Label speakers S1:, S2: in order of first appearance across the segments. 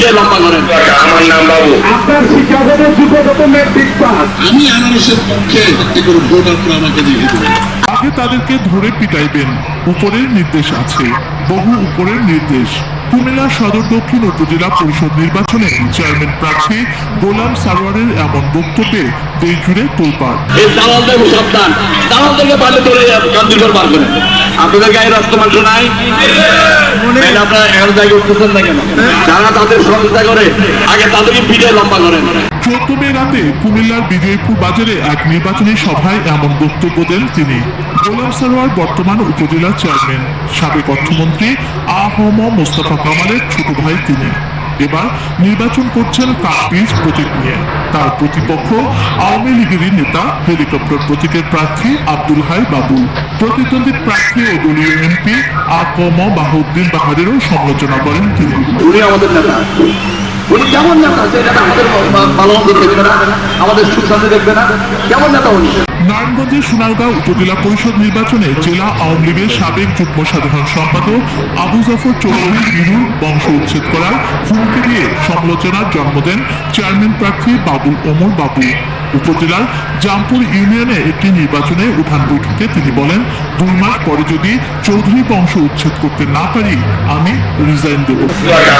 S1: পিঠে লম্বা করেন।
S2: আমার নাম বাবু।
S3: আপনার শিক্ষাগত যোগ্যগত মেট্রিক পাস।
S4: আমি আনারসের পক্ষে একটি করে ভোট আপনারা আমাকে দিয়ে দেবেন।
S5: আগে তাদেরকে ধরে পিটাইবেন। উপরের নির্দেশ আছে। বহু উপরের নির্দেশ। কুমিল্লা সদর দক্ষিণ উপজেলা পরিষদ নির্বাচনে চেয়ারম্যান প্রার্থী গোলাম সারোয়ারের এমন বক্তব্যে দেশ জুড়ে তোলপাড়।
S1: এই দালালদের সাবধান। দালালদেরকে পারলে ধরে কান্দি করে বার করেন আপনাদের গায়ে রক্ত মাংস নাই? আপনারা এখন জায়গায় উঠতেছেন না কেন? যারা তাদের সহযোগিতা করে আগে তাদেরকে পিঠে লম্বা করেন।
S5: চোদ্দ মে রাতে কুমিল্লার বিজয়পুর বাজারে এক নির্বাচনী সভায় এমন বক্তব্য দেন তিনি। গোলাম সারোয়ার বর্তমান উপজেলা চেয়ারম্যান, সাবেক অর্থমন্ত্রী আ হ ম মোস্তফা কামালের ছোট ভাই তিনি। এবার নির্বাচন করছেন কাকপিস প্রতীক নিয়ে। তার প্রতিপক্ষ আওয়ামী লীগেরই নেতা, হেলিকপ্টার প্রতীকের প্রার্থী আব্দুল হাই বাবুল প্রতিদ্বন্দ্বী প্রার্থী ও দলীয় এমপি আ ক ম বাহাউদ্দিন বাহারেরও সমালোচনা করেন তিনি।
S1: আমাদের নেতা। উনি কেমন নেতা? যে নেতা আমাদের ভালো মন্দ দেখবে না, আমাদের সুখ শান্তি দেখবে না, কেমন নেতা উনি?
S5: নারায়ণগঞ্জের সোনারগাঁও উপজেলা পরিষদ নির্বাচনে জেলা আওয়ামী লীগের সাবেক যুগ্ম সাধারণ সম্পাদক আবু জাফর চৌধুরী বিরুর বংশ উচ্ছেদ করার হুমকি দিয়ে সমালোচনার জন্ম দেন চেয়ারম্যান প্রার্থী বাবুল ওমর বাবু। উপজেলার জামপুর ইউনিয়নে একটি নির্বাচনে উঠান বৈঠকে তিনি বলেন দুই মাস পরে যদি চৌধুরী বংশ উচ্ছেদ করতে না পারি, আমি রিজাইন দেব।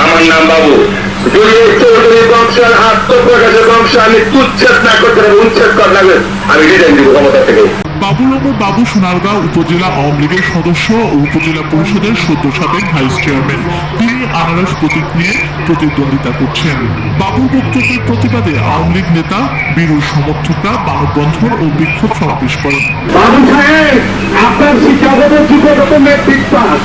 S2: আমার নাম বাবু। চৌধুরী বংশের আত্মপ্রকাশের বংশ আমি উচ্ছেদ না করতে উচ্ছেদ করা লাগবে আমি রিজাইন দেবো ক্ষমতা থেকে।
S5: বাবুল বাবু সোনারগাঁও উপজেলা আওয়ামী লীগের সদস্য ও উপজেলা পরিষদের সদ্য সাবেক ভাইস চেয়ারম্যান। তিনি আনারস প্রতীক নিয়ে প্রতিদ্বন্দ্বিতা করছেন। বাবুর বক্তব্যের প্রতিবাদে আওয়ামী লীগ নেতা বীরুর সমর্থকরা মানববন্ধন ও বিক্ষোভ সমাবেশ করেন।
S3: বাবু আপনার শিক্ষাগত পাস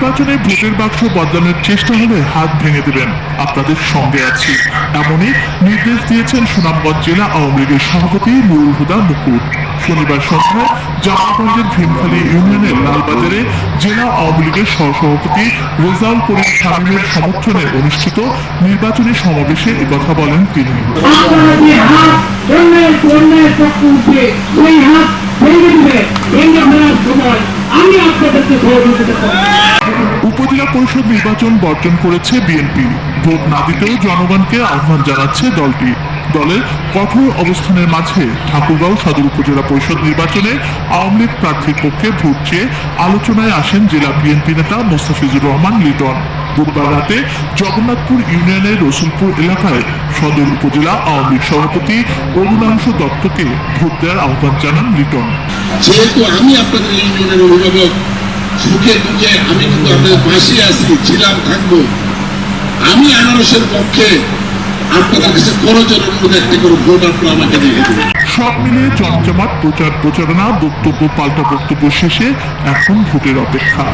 S5: নির্বাচনে ভোটের বাক্স বদলানোর চেষ্টা হলে হাত ভেঙে দেবেন। আপনাদের সঙ্গে আছি। এমনই নির্দেশ দিয়েছেন সুনামগঞ্জ জেলা আওয়ামী লীগের সভাপতি নুরুল হুদা মুকুট। শনিবার সন্ধ্যায় জামালগঞ্জের ভীমখালী ইউনিয়নের লালবাজারে জেলা আওয়ামী লীগের সহসভাপতি রেজাউল করিম শামীমের সমর্থনে অনুষ্ঠিত নির্বাচনী সমাবেশে একথা বলেন তিনি।
S3: হাত ভেঙে দিবে ভেঙে ফেলার সময় আমি আপনাদেরকে সহযোগিতা করব
S5: উপজেলা পরিষদ নির্বাচন বর্জন করেছে বিএনপি। ভোট না দিতেও জনগণকে আহ্বান জানাচ্ছে দলটি। দলের কঠোর অবস্থানের মাঝে ঠাকুরগাঁও সদর উপজেলা পরিষদ নির্বাচনে আওয়ামী লীগ প্রার্থীর পক্ষে ভোট চেয়ে আলোচনায় আসেন জেলা বিএনপি নেতা মোস্তাফিজুর রহমান লিটন। বুধবার রাতে জগন্নাথপুর ইউনিয়নের রসুলপুর এলাকায় সদর উপজেলা আওয়ামী লীগ সভাপতি অরুণাংশ দত্তকে ভোট দেওয়ার আহ্বান জানান লিটন।
S4: যেহেতু আমি আপনাদের ইউনিয়নের অভিভাবক সুখে দুঃখে আমি কিন্তু আপনাদের পাশে আছি, ছিলাম, থাকব। আমি আনারসের পক্ষে আপনাদের কাছে একটি করে ভোট আপনারা আমাকে দিয়ে দেবেন।
S5: সব মিলিয়ে জমজমাট প্রচার প্রচারণা, বক্তব্য, পাল্টা বক্তব্য শেষে এখন ভোটের অপেক্ষা।